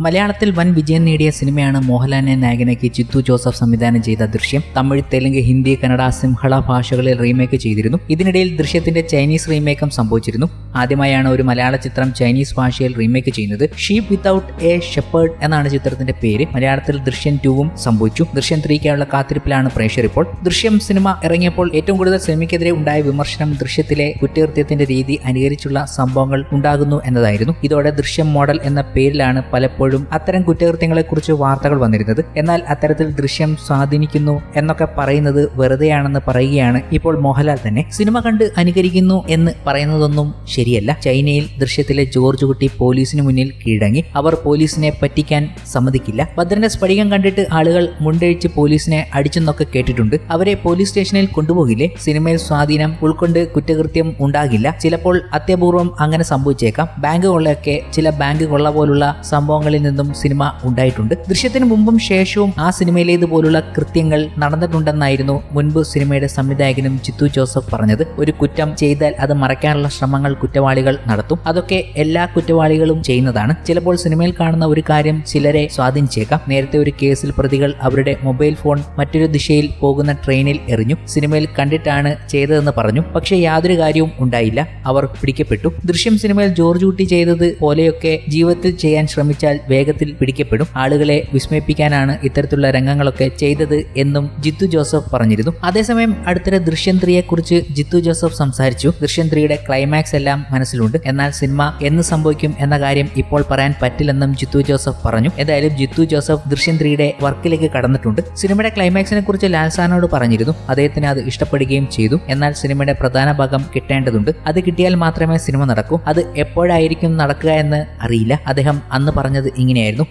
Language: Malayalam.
മലയാളത്തിൽ വൻ വിജയം നേടിയ സിനിമയാണ് മോഹൻലാലിനെ നായകനാക്കി ചിത്തു ജോസഫ് സംവിധാനം ചെയ്ത ദൃശ്യം. തമിഴ് തെലുങ്ക് ഹിന്ദി കന്നഡ സിംഹള ഭാഷകളിൽ റീമേക്ക് ചെയ്തിരുന്നു. ഇതിനിടയിൽ ദൃശ്യത്തിന്റെ ചൈനീസ് റീമേക്കും സംഭവിച്ചിരുന്നു. ആദ്യമായാണ് ഒരു മലയാള ചിത്രം ചൈനീസ് ഭാഷയിൽ റീമേക്ക് ചെയ്യുന്നത്. ഷീപ് വിത്തൌട്ട് എ ഷെപ്പേർഡ് എന്നാണ് ചിത്രത്തിന്റെ പേര്. മലയാളത്തിൽ ദൃശ്യം ടൂവും സംഭവിച്ചു. ദൃശ്യം ത്രീക്കായുള്ള കാത്തിരിപ്പിലാണ് പ്രേക്ഷകർ ഇപ്പോൾ. ദൃശ്യം സിനിമ ഇറങ്ങിയപ്പോൾ ഏറ്റവും കൂടുതൽ സിനിമയ്ക്കെതിരെ ഉണ്ടായ വിമർശനം ദൃശ്യത്തിലെ കുറ്റകൃത്യത്തിന്റെ രീതി അനുകരിച്ചുള്ള സംഭവങ്ങൾ ഉണ്ടാകുന്നു എന്നതായിരുന്നു. ഇതോടെ ദൃശ്യം മോഡൽ എന്ന പേരിലാണ് പലപ്പോഴും അത്തരം കുറ്റകൃത്യങ്ങളെക്കുറിച്ച് വാർത്തകൾ വന്നിരുന്നത്. എന്നാൽ അത്തരത്തിൽ ദൃശ്യം സ്വാധീനിക്കുന്നു എന്നൊക്കെ പറയുന്നത് വെറുതെയാണെന്ന് പറയുകയാണ് ഇപ്പോൾ മോഹൻലാൽ തന്നെ. സിനിമ കണ്ട് അനുകരിക്കുന്നു എന്ന് പറയുന്നതൊന്നും ശരിയല്ല. ചൈനയിൽ ദൃശ്യത്തിലെ ജോർജ് കുട്ടി പോലീസിന് മുന്നിൽ കീഴടങ്ങി. അവർ പോലീസിനെ പറ്റിക്കാൻ സമ്മതിക്കില്ല. ഭദ്രന്റെ സ്ഫടികം കണ്ടിട്ട് ആളുകൾ മുണ്ടഴിച്ച് പോലീസിനെ അടിച്ചെന്നൊക്കെ കേട്ടിട്ടുണ്ട്. അവരെ പോലീസ് സ്റ്റേഷനിൽ കൊണ്ടുപോകില്ലേ? സിനിമയിൽ സ്വാധീനം ഉൾക്കൊണ്ട് കുറ്റകൃത്യം ഉണ്ടാകില്ല. ചിലപ്പോൾ അത്യപൂർവം അങ്ങനെ സംഭവിച്ചേക്കാം. ബാങ്ക് കൊള്ളയൊക്കെ ചില ബാങ്ക് കൊള്ള പോലുള്ള സംഭവങ്ങളിൽ നിന്നും സിനിമ ഉണ്ടായിട്ടുണ്ട്. ദൃശ്യത്തിന് മുമ്പും ശേഷവും ആ സിനിമയിലേതുപോലുള്ള കൃത്യങ്ങൾ നടന്നിട്ടുണ്ടെന്നായിരുന്നു മുൻപ് സിനിമയുടെ സംവിധായകനും ചിത്തു ജോസഫ് പറഞ്ഞത്. ഒരു കുറ്റം ചെയ്താൽ അത് മറയ്ക്കാനുള്ള ശ്രമങ്ങൾ കുറ്റവാളികൾ നടത്തും. അതൊക്കെ എല്ലാ കുറ്റവാളികളും ചെയ്യുന്നതാണ്. ചിലപ്പോൾ സിനിമയിൽ കാണുന്ന ഒരു കാര്യം ചിലരെ സ്വാധീനിച്ചേക്കാം. നേരത്തെ ഒരു കേസിൽ പ്രതികൾ അവരുടെ മൊബൈൽ ഫോൺ മറ്റൊരു ദിശയിൽ പോകുന്ന ട്രെയിനിൽ എറിഞ്ഞു. സിനിമയിൽ കണ്ടിട്ടാണ് ചെയ്തതെന്ന് പറഞ്ഞു. പക്ഷേ യാതൊരു കാര്യവും ഉണ്ടായില്ല. അവർ പിടിക്കപ്പെട്ടു. ദൃശ്യം സിനിമയിൽ ജോർജ് കുട്ടി ചെയ്തത് പോലെയൊക്കെ ജീവിതത്തിൽ ചെയ്യാൻ ശ്രമിച്ചാൽ വേഗത്തിൽ പിടിക്കപ്പെടും. ആളുകളെ വിസ്മയിപ്പിക്കാനാണ് ഇത്തരത്തിലുള്ള രംഗങ്ങളൊക്കെ ചെയ്തത് എന്നും ജിത്തു ജോസഫ് പറഞ്ഞിരുന്നു. അതേസമയം അടുത്തിടെ ദൃശ്യം ത്രീയെ കുറിച്ച് ജിത്തു ജോസഫ് സംസാരിച്ചു. ദൃശ്യം ത്രീയുടെ ക്ലൈമാക്സ് എല്ലാം മനസ്സിലുണ്ട്. എന്നാൽ സിനിമ എന്ന് സംഭവിക്കും എന്ന കാര്യം ഇപ്പോൾ പറയാൻ പറ്റില്ലെന്നും ജിത്തു ജോസഫ് പറഞ്ഞു. എന്തായാലും ജിത്തു ജോസഫ് ദൃശ്യം ത്രീയുടെ വർക്കിലേക്ക് കടന്നിട്ടുണ്ട്. സിനിമയുടെ ക്ലൈമാക്സിനെ കുറിച്ച് ലാൽസാനോട് പറഞ്ഞിരുന്നു. അദ്ദേഹത്തിന് അത് ഇഷ്ടപ്പെടുകയും ചെയ്തു. എന്നാൽ സിനിമയുടെ പ്രധാന ഭാഗം കിട്ടേണ്ടതുണ്ട്. അത് കിട്ടിയാൽ മാത്രമേ സിനിമ നടക്കൂ. അത് എപ്പോഴായിരിക്കും നടക്കുക എന്ന് അറിയില്ല. അദ്ദേഹം അന്ന് പറഞ്ഞത് ഇങ്ങനെയായിരുന്നു.